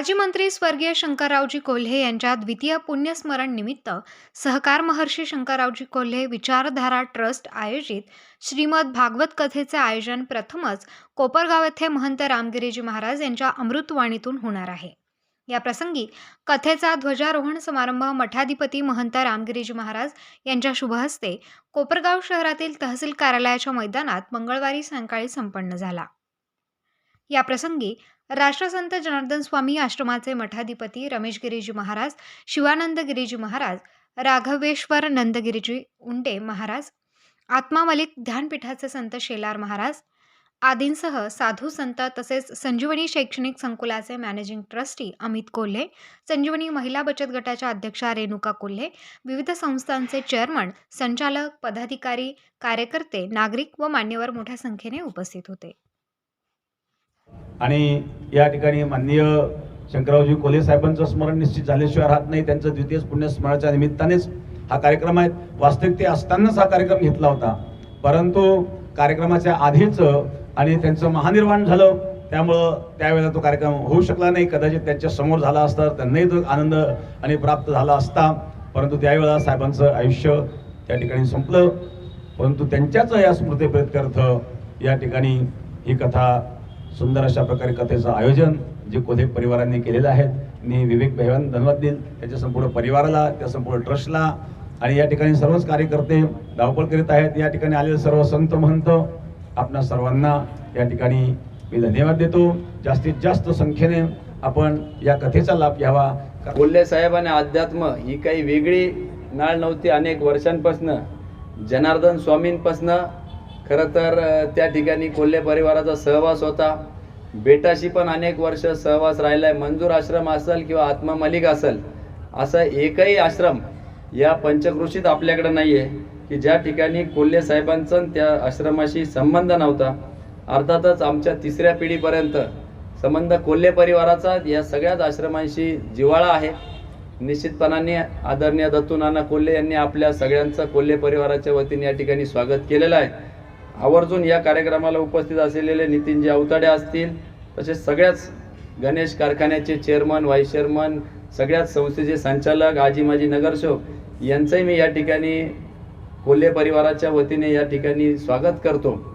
माजी मंत्री स्वर्गीय शंकररावजी कोल्हे यांच्या द्वितीय पुण्यस्मरण निमित्त सहकार महर्षी शंकररावजी कोल्हे विचारधारा ट्रस्ट आयोजित श्रीमद भागवत कथेचे आयोजन प्रथमच कोपरगाव येथे महंत रामगिरीजी महाराज यांच्या अमृतवाणीतून होणार आहे. या प्रसंगी कथेचा ध्वजारोहण समारंभ मठाधिपती महंत रामगिरीजी महाराज यांच्या शुभहस्ते कोपरगाव शहरातील तहसील कार्यालयाच्या मैदानात मंगळवारी सायंकाळी संपन्न झाला. या प्रसंगी राष्ट्रसंत जनार्दन स्वामी आश्रमाचे मठाधिपती रमेश गिरीजी महाराज शिवानंद गिरीजी महाराज राघवेश्वर नंदगिरीजी उंडे महाराज आत्मा मलिक ध्यानपीठाचे संत शेलार महाराज आदींसह साधू संत तसेच संजीवनी शैक्षणिक संकुलाचे मॅनेजिंग ट्रस्टी अमित कोल्हे संजीवनी महिला बचत गटाच्या अध्यक्षा रेणुका कोल्हे विविध संस्थांचे चेअरमन संचालक पदाधिकारी कार्यकर्ते नागरिक व मान्यवर मोठ्या संख्येने उपस्थित होते. आणि या ठिकाणी माननीय शंकररावजी कोले साहेबांचं स्मरण निश्चित झाल्याशिवाय राहत नाही. त्यांचं द्वितीय पुण्यस्मरणाच्या निमित्तानेच हा कार्यक्रम आहे. वास्तविक ते असतानाच हा कार्यक्रम घेतला होता. परंतु कार्यक्रमाच्या आधीच आणि त्यांचं महानिर्वाण झालं. त्यामुळं त्यावेळेला तो कार्यक्रम होऊ शकला नाही. कदाचित त्यांच्यासमोर झाला असता त्यांनाही तो आनंद आणि प्राप्त झाला असता. परंतु त्यावेळेला साहेबांचं आयुष्य त्या ठिकाणी संपलं. परंतु त्यांच्याच या स्मृतीप्रित्यर्थ या ठिकाणी ही कथा सुंदर अशा प्रकारे कथेचं आयोजन जे कोल्हे परिवारांनी केलेलं आहे मी विवेक भैवान धन्यवाद देईल त्याच्या संपूर्ण परिवाराला त्या संपूर्ण ट्रस्टला आणि या ठिकाणी सर्वच कार्यकर्ते धावपळ करीत आहेत. या ठिकाणी आलेले सर्व संत महंत आपणा सर्वांना या ठिकाणी मी धन्यवाद देतो. जास्तीत जास्त संख्येने आपण या कथेचा लाभ घ्यावा. कोल्हे साहेब आणि अध्यात्म ही काही वेगळी नाळ नव्हती. अनेक वर्षांपासनं जनार्दन स्वामींपासनं खरं तर त्या ठिकाणी कोल्हे परिवाराचा सहवास होता. बेटाशी पण अनेक वर्ष सहवास राहिला आहे मंजूर आश्रम असेल किंवा आत्मा मलिक असेल असा एकही आश्रम या पंचकृषीत आपल्याकडे नाही आहे की ज्या ठिकाणी कोल्हे साहेबांचा त्या आश्रमाशी संबंध नव्हता. अर्थातच आमच्या तिसऱ्या पिढीपर्यंत संबंध कोल्हे परिवाराचा या सगळ्याच आश्रमांशी जिव्हाळा आहे. निश्चितपणाने आदरणीय दत्तू नाना कोल्हे यांनी आपल्या सगळ्यांचं कोल्हे परिवाराच्या वतीने या ठिकाणी स्वागत केलेलं आहे. आवर्जून या कार्यक्रमाला उपस्थित असलेले नितीनजी अवताडे असतील तसेच सगळ्याच गणेश कारखान्याचे चेअरमन व्हाईस चेअरमन सगळ्याच संस्थेचे संचालक आजी माजी नगरसेवक यांचंही मी या ठिकाणी कोल्हे परिवाराच्या वतीने या ठिकाणी स्वागत करतो.